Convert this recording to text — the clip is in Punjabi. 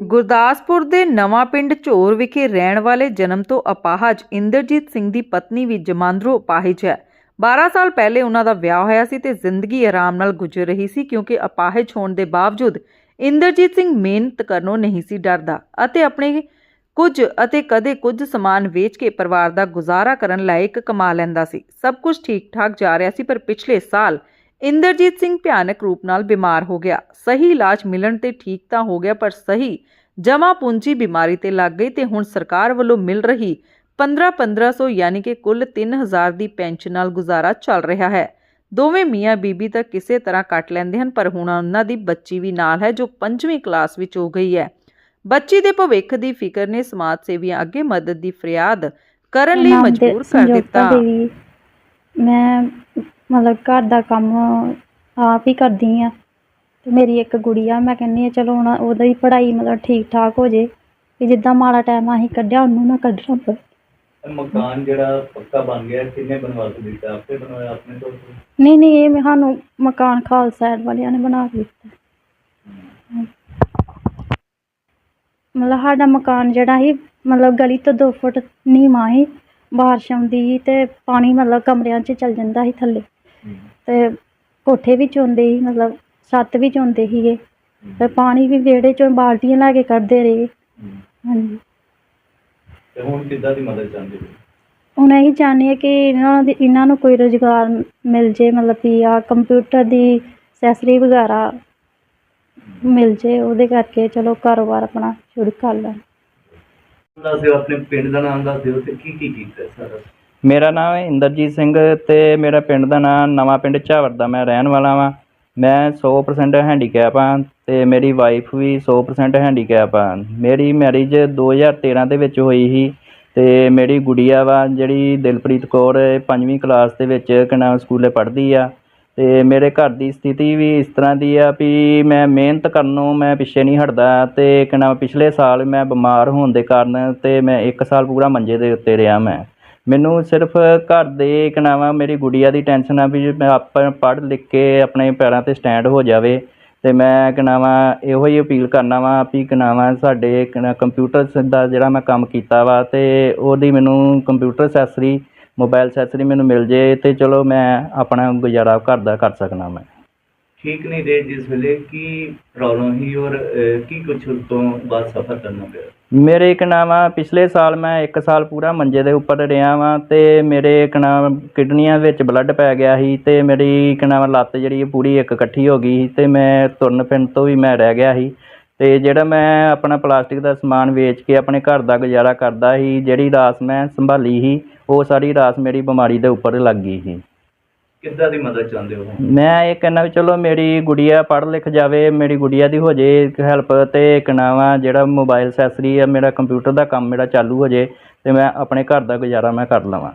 ਗੁਰਦਾਸਪੁਰ ਦੇ ਨਵਾਂ ਪਿੰਡ ਝੋਰ ਵਿਖੇ ਰਹਿਣ ਵਾਲੇ ਜਨਮ ਤੋਂ ਅਪਾਹਜ ਇੰਦਰਜੀਤ ਸਿੰਘ ਦੀ ਪਤਨੀ ਵੀ ਜਮਾਂਦਰੂ ਅਪਾਹਜ ਹੈ। 12 ਸਾਲ ਪਹਿਲੇ ਉਹਨਾਂ ਦਾ ਵਿਆਹ ਹੋਇਆ ਸੀ ਤੇ ਜ਼ਿੰਦਗੀ ਆਰਾਮ ਨਾਲ ਗੁਜ਼ਰ ਰਹੀ ਸੀ ਕਿਉਂਕਿ ਅਪਾਹਜ ਹੋਣ ਦੇ ਬਾਵਜੂਦ ਇੰਦਰਜੀਤ ਸਿੰਘ ਮਿਹਨਤ ਕਰਨੋਂ ਨਹੀਂ ਸੀ ਡਰਦਾ ਅਤੇ ਆਪਣੇ ਕੁਝ ਅਤੇ ਕਦੇ ਕੁਝ ਸਮਾਨ ਵੇਚ ਕੇ ਪਰਿਵਾਰ ਦਾ ਗੁਜ਼ਾਰਾ ਕਰਨ ਲਾਇਕ ਕਮਾ ਲੈਂਦਾ ਸੀ। ਸਭ ਕੁਝ ਠੀਕ ਠਾਕ ਜਾ ਰਿਹਾ ਸੀ ਪਰ ਪਿਛਲੇ ਸਾਲ ਇੰਦਰਜੀਤ ਸਿੰਘ ਭਿਆਨਕ ਰੂਪ ਨਾਲ ਬਿਮਾਰ ਹੋ ਗਿਆ। ਸਹੀ ਇਲਾਜ ਮਿਲਣ ਤੇ ਠੀਕ ਤਾਂ ਹੋ ਗਿਆ ਪਰ ਸਹੀ ਜਮਾ ਪੂੰਜੀ ਬਿਮਾਰੀ ਤੇ ਲੱਗ ਗਈ ਤੇ ਹੁਣ ਸਰਕਾਰ ਵੱਲੋਂ ਮਿਲ ਰਹੀ 15-1500 ਯਾਨੀ ਕਿ ਕੁੱਲ 3000 ਦੀ ਪੈਨਸ਼ਨ ਨਾਲ ਗੁਜ਼ਾਰਾ ਚੱਲ ਰਿਹਾ ਹੈ। ਦੋਵੇਂ ਮੀਆਂ ਬੀਬੀ ਤਾਂ ਕਿਸੇ ਤਰ੍ਹਾਂ ਕੱਟ ਲੈਂਦੇ ਹਨ ਪਰ ਹੁਣ ਉਹਨਾਂ ਦੀ ਬੱਚੀ ਵੀ ਨਾਲ ਹੈ ਜੋ 5ਵੀਂ ਕਲਾਸ ਵਿੱਚ ਹੋ ਗਈ ਹੈ। ਬੱਚੀ ਦੇ ਭਵਿੱਖ ਦੀ ਫਿਕਰ ਨੇ ਸਮਾਜ ਸੇਵੀਆਂ ਅੱਗੇ ਮਦਦ ਦੀ ਫਰਿਆਦ ਕਰਨ ਲਈ ਮਜਬੂਰ ਕਰ ਦਿੱਤਾ। ਮੈਂ ਮਤਲਬ ਘਰ ਦਾ ਕੰਮ ਆਪ ਹੀ ਕਰਦੀ ਆ। ਤੇ ਮੇਰੀ ਇੱਕ ਗੁੜੀਆ ਮੈਂ ਕਹਿੰਦੀ ਆ ਚਲੋ ਹੁਣ ਉਹਦੀ ਪੜ੍ਹਾਈ ਮਤਲਬ ਠੀਕ ਠਾਕ ਹੋ ਜੇ ਵੀ ਜਿੱਦਾਂ ਮਾੜਾ ਟਾਈਮ ਅਸੀਂ ਕੱਢਿਆ ਉਹਨੂੰ ਨਾ ਕੱਢਣਾ ਪਵੇ ਇਹ ਮਕਾਨ ਜਿਹੜਾ ਪੱਕਾ ਬਣ ਗਿਆ ਕਿੰਨੇ ਬਣਵਾ ਕੇ ਦਿੱਤਾ? ਆਪੇ ਬਣਵਾਇਆ ਆਪਣੇ ਤੋਂ ਨਹੀਂ ਨਹੀਂ ਇਹ ਸਾਨੂੰ ਮਕਾਨ ਖਾਲਸਾ ਐਡ ਵਾਲਿਆਂ ਨੇ ਬਣਾ ਕੇ ਦਿੱਤਾ। ਮਤਲਬ ਸਾਡਾ ਮਕਾਨ ਜਿਹੜਾ ਸੀ ਮਤਲਬ ਗਲੀ ਤੋਂ 2 ਫੁੱਟ ਨੀਵਾਂ ਸੀ ਬਾਰਿਸ਼ ਆਉਂਦੀ ਸੀ ਤੇ ਪਾਣੀ ਮਤਲਬ ਕਮਰਿਆਂ 'ਚ ਚਲ ਜਾਂਦਾ ਸੀ ਥੱਲੇ। ਤੇ ਕੋਠੇ ਵਿੱਚ ਆਉਂਦੇ ਸੀ ਮਤਲਬ ਛੱਤ ਵਿੱਚ ਆਉਂਦੇ ਸੀਗੇ। ਤੇ ਪਾਣੀ ਵੀ ਵਿਹੜੇ 'ਚੋਂ ਬਾਲਟੀਆਂ ਲੈ ਕੇ ਕੱਢਦੇ ਰਹੇ। ਹਾਂਜੀ। ਤੇ ਹੁਣ ਕਿੱਦਾਂ ਦੀ ਮਦਦ ਚਾਹੁੰਦੇ ਹੋ? ਹੁਣ ਇਹੀ ਚਾਹੁੰਦੇ ਹਾਂ ਕਿ ਇਹਨਾਂ ਦੀ ਇਹਨਾਂ ਨੂੰ ਕੋਈ ਰੁਜ਼ਗਾਰ ਮਿਲ ਜੇ ਮਤਲਬ ਕਿ ਆ ਕੰਪਿਊਟਰ ਦੀ ਅਸੈਸਰੀ ਵਗੈਰਾ ਮਿਲ ਜੇ ਉਹਦੇ ਕਰਕੇ ਚਲੋ ਕਾਰੋਬਾਰ ਆਪਣਾ ਸ਼ੁਰੂ ਕਰ ਲੈਣ ਦੱਸ ਦਿਓ ਆਪਣੇ ਪਿੰਡ ਦਾ ਨਾਮ ਦੱਸ ਦਿਓ ਤੇ ਕੀ ਕੀ ਕੀਤਾ ਸਾਰਾ। ਮੇਰਾ ਨਾਮ ਹੈ ਇੰਦਰਜੀਤ ਸਿੰਘ ਅਤੇ ਮੇਰਾ ਪਿੰਡ ਦਾ ਨਾਂ ਨਵਾਂ ਪਿੰਡ ਝਾਵਰ ਦਾ ਮੈਂ ਰਹਿਣ ਵਾਲਾ ਵਾਂ। ਮੈਂ 100% ਹੈਂਡੀਕੈਪ ਹਾਂ ਅਤੇ ਮੇਰੀ ਵਾਈਫ ਵੀ 100% ਹੈਂਡੀਕੈਪ ਆ। ਮੇਰੀ ਮੈਰਿਜ 2013 ਦੇ ਵਿੱਚ ਹੋਈ ਸੀ ਅਤੇ ਮੇਰੀ ਗੁੜੀਆ ਵਾ ਜਿਹੜੀ ਦਿਲਪ੍ਰੀਤ ਕੌਰ ਪੰਜਵੀਂ ਕਲਾਸ ਦੇ ਵਿੱਚ ਕਿਨਾ ਸਕੂਲੇ ਪੜ੍ਹਦੀ ਆ ਅਤੇ ਮੇਰੇ ਘਰ ਦੀ ਸਥਿਤੀ ਵੀ ਇਸ ਤਰ੍ਹਾਂ ਦੀ ਆ ਵੀ ਮੈਂ ਮਿਹਨਤ ਕਰਨ ਨੂੰ ਮੈਂ ਪਿੱਛੇ ਨਹੀਂ ਹਟਦਾ ਅਤੇ ਕਿਨਾ ਪਿਛਲੇ ਸਾਲ ਮੈਂ ਬਿਮਾਰ ਹੋਣ ਦੇ ਕਾਰਨ ਅਤੇ ਮੈਂ ਇੱਕ ਸਾਲ ਪੂਰਾ ਮੰਜੇ ਦੇ ਉੱਤੇ ਰਿਹਾ ਮੈਂ। ਮੈਨੂੰ ਸਿਰਫ ਘਰ ਦੇ ਇੱਕ ਨਾਵਾ ਮੇਰੀ ਗੁੜੀਆ ਦੀ ਟੈਨਸ਼ਨ ਆ ਵੀ ਮੈਂ ਆਪਾਂ ਪੜ੍ਹ ਲਿਖ ਕੇ ਆਪਣੇ ਪੈਰਾਂ ਤੇ ਸਟੈਂਡ ਹੋ ਜਾਵੇ ਅਤੇ ਮੈਂ ਕਨਾਵਾ ਇਹੋ ਹੀ ਅਪੀਲ ਕਰਨਾ ਵਾ ਵੀ ਕਨਾਵਾ ਸਾਡੇ ਕੰਪਿਊਟਰ ਦਾ ਜਿਹੜਾ ਮੈਂ ਕੰਮ ਕੀਤਾ ਵਾ ਅਤੇ ਉਹਦੀ ਮੈਨੂੰ ਕੰਪਿਊਟਰ ਅਸੈਸਰੀ ਮੋਬਾਇਲ ਅਸੈਸਰੀ ਮੈਨੂੰ ਮਿਲ ਜੇ ਅਤੇ ਚਲੋ ਮੈਂ ਆਪਣਾ ਗੁਜ਼ਾਰਾ ਘਰ ਦਾ ਕਰ ਸਕਦਾ ਮੈਂ। ਠੀਕ ਨਹੀਂ ਰਹੇ ਜਿਸ ਵੇਲੇ ਕੀ ਪ੍ਰੋਬਲਮ ਸੀ ਔਰ ਅਹ, ਕੀ ਕੁਛ ਉਸ ਤੋਂ ਬਾਅਦ ਸਫਰ ਕਰਨਾ ਪਿਆ? ਮੇਰੇ ਇੱਕ ਨਾਮ ਆ ਪਿਛਲੇ ਸਾਲ ਮੈਂ 1 ਸਾਲ ਪੂਰਾ ਮੰਜੇ ਦੇ ਉੱਪਰ ਰਿਹਾ ਵਾਂ ਤੇ ਮੇਰੇ ਇੱਕ ਨਾਮ ਕਿਡਨੀਆਂ ਵਿੱਚ ਬਲੱਡ ਪੈ ਗਿਆ ਸੀ ਤੇ ਮੇਰੀ ਇੱਕ ਨਾਮ ਲੱਤ ਜਿਹੜੀ ਪੂਰੀ ਇੱਕ ਇਕੱਠੀ ਹੋ ਗਈ ਸੀ ਤੇ ਮੈਂ ਤੁਰਨ ਫਿਰਨ ਤੋਂ ਵੀ ਮੈਂ ਰਹਿ ਗਿਆ ਸੀ ਤੇ ਜਿਹੜਾ ਮੈਂ ਆਪਣਾ ਪਲਾਸਟਿਕ ਦਾ ਸਮਾਨ ਵੇਚ ਕੇ ਆਪਣੇ ਘਰ ਦਾ ਗੁਜ਼ਾਰਾ ਕਰਦਾ ਸੀ ਜਿਹੜੀ ਰਾਸ ਮੈਂ ਸੰਭਾਲੀ ਸੀ ਉਹ ਸਾਰੀ ਰਾਸ ਮੇਰੀ ਬਿਮਾਰੀ ਦੇ ਉੱਪਰ ਲੱਗ ਗਈ ਸੀ। ਕਿੱਦਾਂ ਦੀ ਮਦਦ ਚਾਹੁੰਦੇ ਹੋ? ਮੈਂ ਇਹ ਕਹਿੰਦਾ ਵੀ ਚਲੋ ਮੇਰੀ ਗੁੜੀਆ ਪੜ੍ਹ ਲਿਖ ਜਾਵੇ, ਮੇਰੀ ਗੁੜੀਆ ਦੀ ਹੋ ਜੇ ਹੈਲਪ ਤੇ ਇੱਕ ਨਵਾਂ ਜਿਹੜਾ ਮੋਬਾਈਲ ਅਸੈਸਰੀ ਆ, ਮੇਰਾ ਕੰਪਿਊਟਰ ਦਾ ਕੰਮ ਮੇਰਾ ਚਾਲੂ ਹੋ ਜੇ ਤੇ ਮੈਂ ਆਪਣੇ ਘਰ ਦਾ ਗੁਜ਼ਾਰਾ ਮੈਂ ਕਰ ਲਵਾਂ।